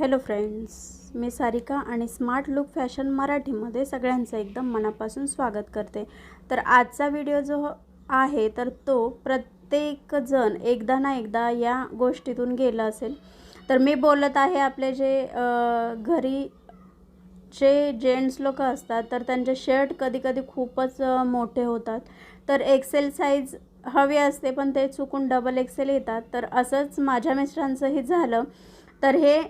Hello friends मी सारिका आणि smart look fashion मराठीमध्ये सगळ्यांचं एकदम मनापासून स्वागत करते. तर आजचा व्हिडिओ जो आहे तर तो प्रत्येकजण एकदा ना एकदा या गोष्टीतून गेला असेल. तर मी बोलत आहे आपले जे घरी जे जेंट्स लोक असतात तर त्यांचे शर्ट कधी कधी खूपच मोठे होतात. तर एक्सेल साईज हवी असते पण ते चुकून डबल एक्सेल येतात. तर असंच माझ्या मिस्टरांचंही झालं. तर हे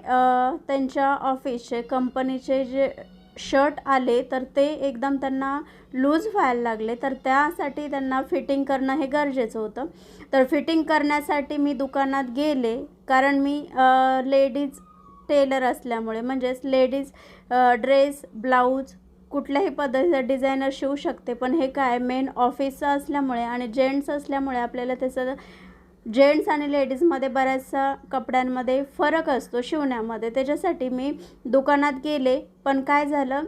त्यांच्या ऑफिसचे कंपनीचे जे शर्ट आले तर ते एकदम त्यांना लूज व्हायला लागले. तर त्यासाठी त्यांना फिटिंग करणं हे गरजेचं होतं. तर फिटिंग करण्यासाठी मी दुकानात गेले कारण मी लेडीज टेलर असल्यामुळे म्हणजेच लेडीज ड्रेस ब्लाऊज कुठल्याही पद्धतीचं डिझायनर शिवू शकते. पण हे काय मेन ऑफिसचं असल्यामुळे आणि जेंट्स असल्यामुळे आपल्याला त्याचं जेंट्स आणि लेडीजमध्ये बऱ्याचशा कपड्यांमध्ये फरक असतो शिवण्यामध्ये. त्याच्यासाठी मी दुकानात गेले पण काय झालं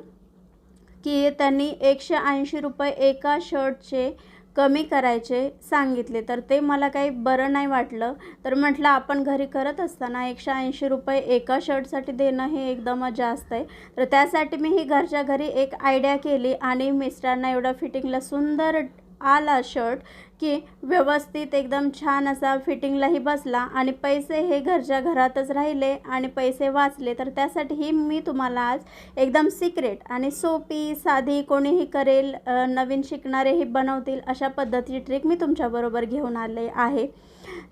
की त्यांनी एकशे ऐंशी रुपये एका शर्टचे कमी करायचे सांगितले. तर ते मला काही बरं नाही वाटलं. तर म्हटलं आपण घरी करत असताना एकशे ऐंशी रुपये एका शर्टसाठी देणं हे एकदमच जास्त आहे. तर त्यासाठी मी ही घरच्या घरी एक आयडिया केली आणि मिस्टरांना एवढा फिटिंगला सुंदर आला शर्ट. की व्यवस्थित एकदम छान असा फिटिंगलाही बसला आणि पैसे हे घरच्या घरातच राहिले आणि पैसे वाचले तर त्यासाठीही मी तुम्हाला आज एकदम सिक्रेट आणि सोपी साधी कोणीही करेल नवीन शिकणारेही बनवतील अशा पद्धतीची ट्रिक मी तुमच्याबरोबर घेऊन आले आहे.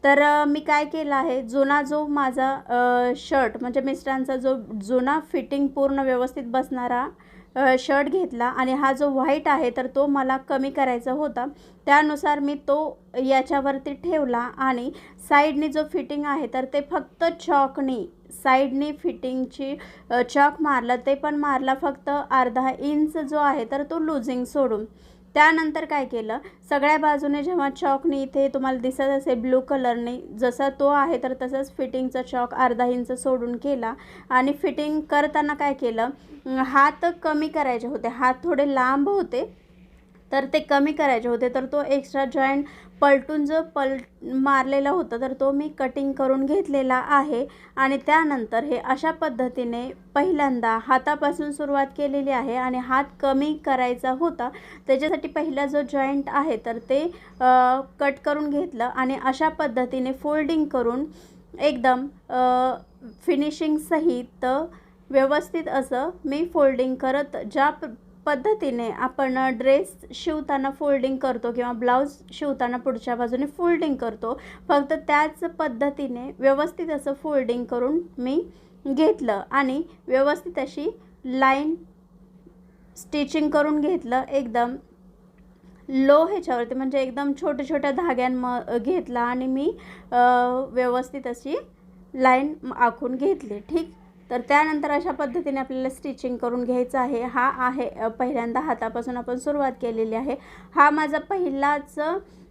तर मी काय केलं आहे? जुना जो माझा शर्ट म्हणजे मिस्टरांचा जो जुना फिटिंग पूर्ण व्यवस्थित बसणारा शर्ट घेतला आणि हा जो व्हाईट आहे तर तो मला कमी करायचा होता. त्यानुसार मी तो याच्यावरती ठेवला आणि साईडनी जो फिटिंग आहे तर ते फक्त चॉकनी साईडनी फिटिंगची चॉक मारलं. ते पण मारला फक्त अर्धा इंच जो आहे तर तो लुझिंग सोडून. त्यानंतर काय केलं? सगळ्या बाजूने जेव्हा चॉकने इथे तुम्हाला दिसत असेल ब्लू कलरने जसा तो आहे तर तसंच फिटिंगचा चॉक अर्धा इंच सोडून केला. आणि फिटिंग करताना काय केलं? हात कमी करायचे होते. हात थोडे लांब होते. तर ते कमी करायचे होते. तर तो एक्स्ट्रा जॉईंट पलटून जो पल मारलेला होता तर तो मी कटिंग करून घेतलेला आहे. आणि त्यानंतर हे अशा पद्धतीने पहिल्यांदा हातापासून सुरुवात केलेली आहे आणि हात कमी करायचा होता. त्याच्यासाठी पहिला जो जॉईंट आहे तर ते आ, कट करून घेतलं आणि अशा पद्धतीने फोल्डिंग करून एकदम फिनिशिंगसहित व्यवस्थित असं मी फोल्डिंग करत ज्या पद्धतीने आपण ड्रेस शिवताना फोल्डिंग करतो किंवा ब्लाऊज शिवताना पुढच्या बाजूने फोल्डिंग करतो. फक्त त्याच पद्धतीने व्यवस्थित असं फोल्डिंग करून मी घेतलं आणि व्यवस्थित अशी लाईन स्टिचिंग करून घेतलं. एकदम लो ह्याच्यावरती म्हणजे एकदम छोट्या छोट्या धाग्यांम घेतला आणि मी व्यवस्थित अशी लाईन आखून घेतली. ठीक? तर त्यानंतर अशा पद्धतीने आपल्याला स्टिचिंग करून घ्यायचं आहे. हा आहे पहिल्यांदा हातापासून आपण सुरुवात केलेली आहे. हा माझा पहिलाच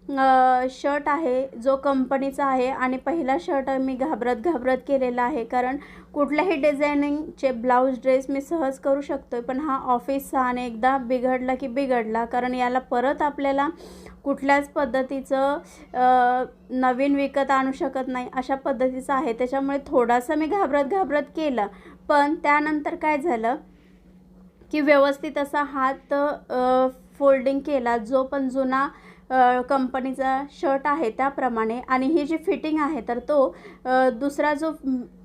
शर्ट आहे जो कंपनीचा आहे आणि पहिला शर्ट मी घाबरत घाबरत केलेला आहे. कारण कुठल्याही डिझायनिंगचे ब्लाऊज ड्रेस मी सहज करू शकतो पण हा ऑफिसचा आणि एकदा बिघडला की बिघडला. कारण याला परत आपल्याला कुठल्याच पद्धतीचं नवीन विकत आणू शकत नाही अशा पद्धतीचं आहे. त्याच्यामुळे थोडासा मी घाबरत घाबरत केलं. पण त्यानंतर काय झालं की व्यवस्थित असा हात फोल्डिंग केला. जो पण जुना कंपनीचा शर्ट आहे त्याप्रमाणे आणि ही जी फिटिंग आहे तर तो दुसरा जो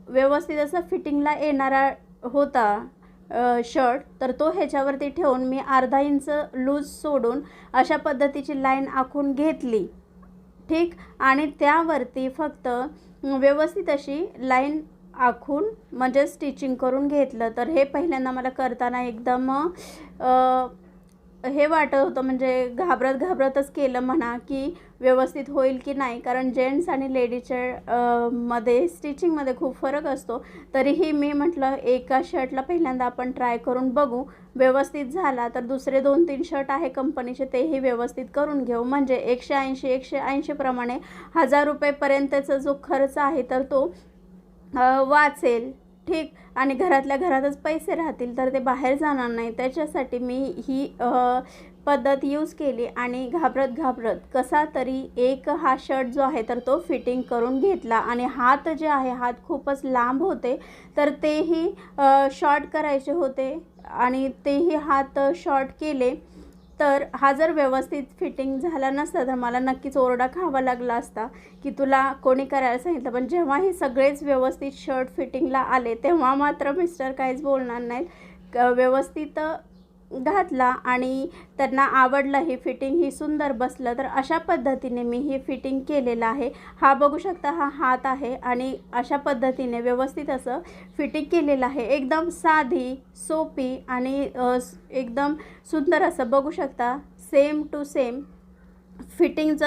व्यवस्थित असा फिटिंगला येणारा होता शर्ट तर तो ह्याच्यावरती ठेवून मी अर्धा इंच लूज सोडून अशा पद्धतीची लाईन आखून घेतली. ठीक? आणि त्यावरती फक्त व्यवस्थित अशी लाईन आखून म्हणजे स्टिचिंग करून घेतलं. तर हे पहिल्यांदा मला करताना एकदम हे वाटत होतं म्हणजे घाबरत घाबरतच केलं म्हणा की व्यवस्थित होईल की नाही. कारण जेंट्स आणि लेडीजच्या मध्ये स्टिचिंगमध्ये खूप फरक असतो. तरीही मी म्हटलं एका शर्टला पहिल्यांदा आपण ट्राय करून बघू. व्यवस्थित झाला तर दुसरे दोन तीन शर्ट आहे कंपनीचे तेही व्यवस्थित करून घेऊ. म्हणजे एकशे ऐंशी एकशे ऐंशीप्रमाणे हजार रुपयेपर्यंतचा जो खर्च आहे तर तो वाचेल. ठीक. आणि घरातल्या घरातच पैसे राहतील तर ते बाहेर जाणार नाही. त्याच्यासाठी मी ही पद्धत यूज केली आणि घाबरत घाबरत कसा तरी एक हा शर्ट जो आहे तर तो फिटिंग करून घेतला. आणि हात जे आहे हात खूपच लांब होते तर तेही शॉर्ट करायचे होते. आणि तेही हात शॉर्ट केले. तर हा जर व्यवस्थित फिटिंग झाला नसता तर मला नक्कीच ओरडा खावा लागला असता की तुला कोणी करायला सांगितलं. पण जेव्हा हे सगळेच व्यवस्थित शर्ट फिटिंगला आले तेव्हा मात्र मिस्टर काहीच बोलणार नाहीत. क- व्यवस्थित घातला आणि त्यांना आवडलं हे फिटिंग ही सुंदर बसलं तर अशा पद्धतीने मी हे फिटिंग केलेलं आहे. हा बघू शकता हा हात आहे आणि अशा पद्धतीने व्यवस्थित असं फिटिंग केलेलं आहे. एकदम साधी सोपी आणि एकदम सुंदर असं बघू शकता. सेम टू सेम फिटिंग जर